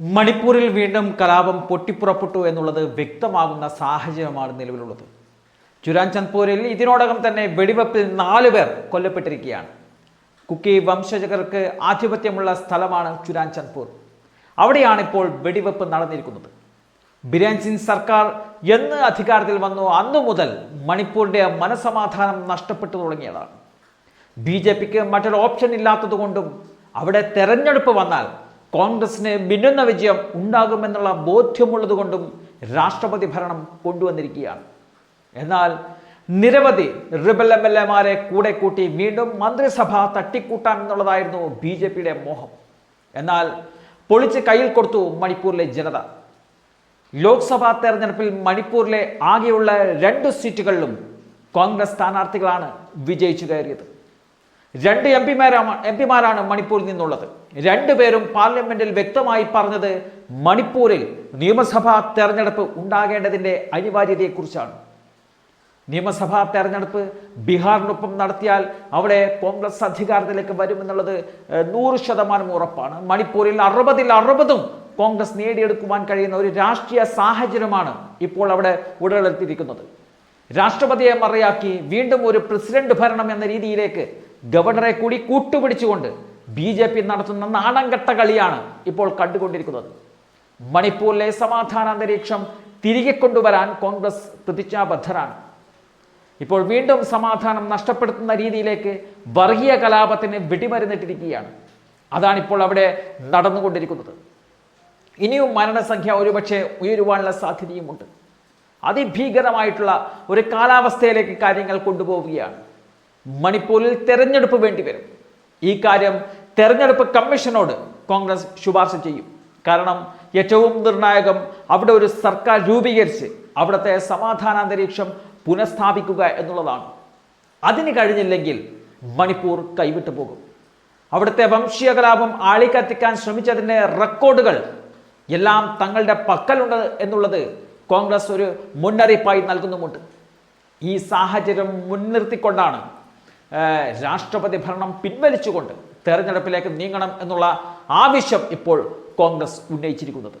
മണിപ്പൂരിൽ വീണ്ടും കലാപം പൊട്ടിപ്പുറപ്പെട്ടു എന്നുള്ളത് വ്യക്തമാകുന്ന സാഹചര്യമാണ് നിലവിലുള്ളത്. ചുരാൻചന്ദ്പൂരിൽ ഇതിനോടകം തന്നെ വെടിവെപ്പിൽ നാലു പേർ കൊല്ലപ്പെട്ടിരിക്കുകയാണ്. കുക്കി വംശജകർക്ക് ആധിപത്യമുള്ള സ്ഥലമാണ് ചുരാൻചന്ദ്പൂർ അവിടെയാണ് ഇപ്പോൾ വെടിവെപ്പ് നടന്നിരിക്കുന്നത്. ബിരേൻ സിംഗ് സർക്കാർ എന്ന് അധികാരത്തിൽ വന്നു അന്നു മുതൽ മണിപ്പൂരിന്റെ മനസമാധാനം നഷ്ടപ്പെട്ടു തുടങ്ങിയതാണ്. ബി ജെ പിക്ക് മറ്റൊരു ഓപ്ഷൻ ഇല്ലാത്തതുകൊണ്ടും അവിടെ തെരഞ്ഞെടുപ്പ് വന്നാൽ കോൺഗ്രസിന് മിന്നുന്ന വിജയം ഉണ്ടാകുമെന്നുള്ള ബോധ്യമുള്ളതുകൊണ്ടും രാഷ്ട്രപതി ഭരണം കൊണ്ടുവന്നിരിക്കുകയാണ്. എന്നാൽ നിരവധി റിബൽ എം എൽ എമാരെ കൂടെ കൂട്ടി വീണ്ടും മന്ത്രിസഭ തട്ടിക്കൂട്ടാൻ എന്നുള്ളതായിരുന്നു ബി ജെ പിയുടെ മോഹം. എന്നാൽ പൊളിച്ച് കയ്യിൽ കൊടുത്തു മണിപ്പൂരിലെ ജനത. ലോക്സഭാ തെരഞ്ഞെടുപ്പിൽ മണിപ്പൂരിലെ ആകെയുള്ള രണ്ട് സീറ്റുകളിലും കോൺഗ്രസ് സ്ഥാനാർത്ഥികളാണ് വിജയിച്ചു കയറിയത്. രണ്ട് എം പിമാരാണ് എം പിമാരാണ് മണിപ്പൂരിൽ നിന്നുള്ളത്. രണ്ടുപേരും പാർലമെന്റിൽ വ്യക്തമായി പറഞ്ഞത് മണിപ്പൂരിൽ നിയമസഭാ തെരഞ്ഞെടുപ്പ് ഉണ്ടാകേണ്ടതിന്റെ അനിവാര്യതയെക്കുറിച്ചാണ്. നിയമസഭാ തെരഞ്ഞെടുപ്പ് ബീഹാറിനൊപ്പം നടത്തിയാൽ അവിടെ കോൺഗ്രസ് അധികാരത്തിലേക്ക് വരുമെന്നുള്ളത് നൂറ് ശതമാനം ഉറപ്പാണ്. മണിപ്പൂരിൽ അറുപതിൽ അറുപതും കോൺഗ്രസ് നേടിയെടുക്കുവാൻ കഴിയുന്ന ഒരു രാഷ്ട്രീയ സാഹചര്യമാണ് ഇപ്പോൾ അവിടെ ഉടലെടുത്തിരിക്കുന്നത്. രാഷ്ട്രപതിയെ മറയാക്കി വീണ്ടും ഒരു പ്രസിഡന്റ് ഭരണം എന്ന രീതിയിലേക്ക് ഗവർണറെ കൂടി കൂട്ടുപിടിച്ചുകൊണ്ട് ബി ജെ പി നടത്തുന്ന നാണംകെട്ട കളിയാണ് ഇപ്പോൾ കണ്ടുകൊണ്ടിരിക്കുന്നത്. മണിപ്പൂരിലെ സമാധാന അന്തരീക്ഷം തിരികെ കൊണ്ടുവരാൻ കോൺഗ്രസ് പ്രതിജ്ഞാബദ്ധരാണ്. ഇപ്പോൾ വീണ്ടും സമാധാനം നഷ്ടപ്പെടുത്തുന്ന രീതിയിലേക്ക് വർഗീയ കലാപത്തിന് വെടിമരുന്നിട്ടിരിക്കുകയാണ്. അതാണിപ്പോൾ അവിടെ നടന്നുകൊണ്ടിരിക്കുന്നത്. ഇനിയും മരണസംഖ്യ ഒരുപക്ഷെ ഉയരുവാനുള്ള സാധ്യതയുമുണ്ട്. അതിഭീകരമായിട്ടുള്ള ഒരു കാലാവസ്ഥയിലേക്ക് കാര്യങ്ങൾ കൊണ്ടുപോവുകയാണ്. മണിപ്പൂരിൽ തെരഞ്ഞെടുപ്പ് വേണ്ടിവരും ഈ കാര്യം തെരഞ്ഞെടുപ്പ് കമ്മീഷനോട് കോൺഗ്രസ് ശുപാർശ ചെയ്യും. കാരണം ഏറ്റവും നിർണായകം അവിടെ ഒരു സർക്കാർ രൂപീകരിച്ച് അവിടുത്തെ സമാധാനാന്തരീക്ഷം പുനഃസ്ഥാപിക്കുക എന്നുള്ളതാണ്. അതിന് കഴിഞ്ഞില്ലെങ്കിൽ മണിപ്പൂർ കൈവിട്ടു പോകും. അവിടുത്തെ വംശീയ കലാപം ആളിക്കത്തിക്കാൻ ശ്രമിച്ചതിന്റെ റെക്കോർഡുകൾ എല്ലാം തങ്ങളുടെ പക്കലുണ്ട് എന്നുള്ളത് കോൺഗ്രസ് ഒരു മുന്നറിയിപ്പായി നൽകുന്നുമുണ്ട്. ഈ സാഹചര്യം മുൻനിർത്തിക്കൊണ്ടാണ് രാഷ്ട്രപതി ഭരണം പിൻവലിച്ചുകൊണ്ട് തെരഞ്ഞെടുപ്പിലേക്ക് നീങ്ങണം എന്നുള്ള ആവശ്യം ഇപ്പോൾ കോൺഗ്രസ് ഉന്നയിച്ചിരിക്കുന്നത്.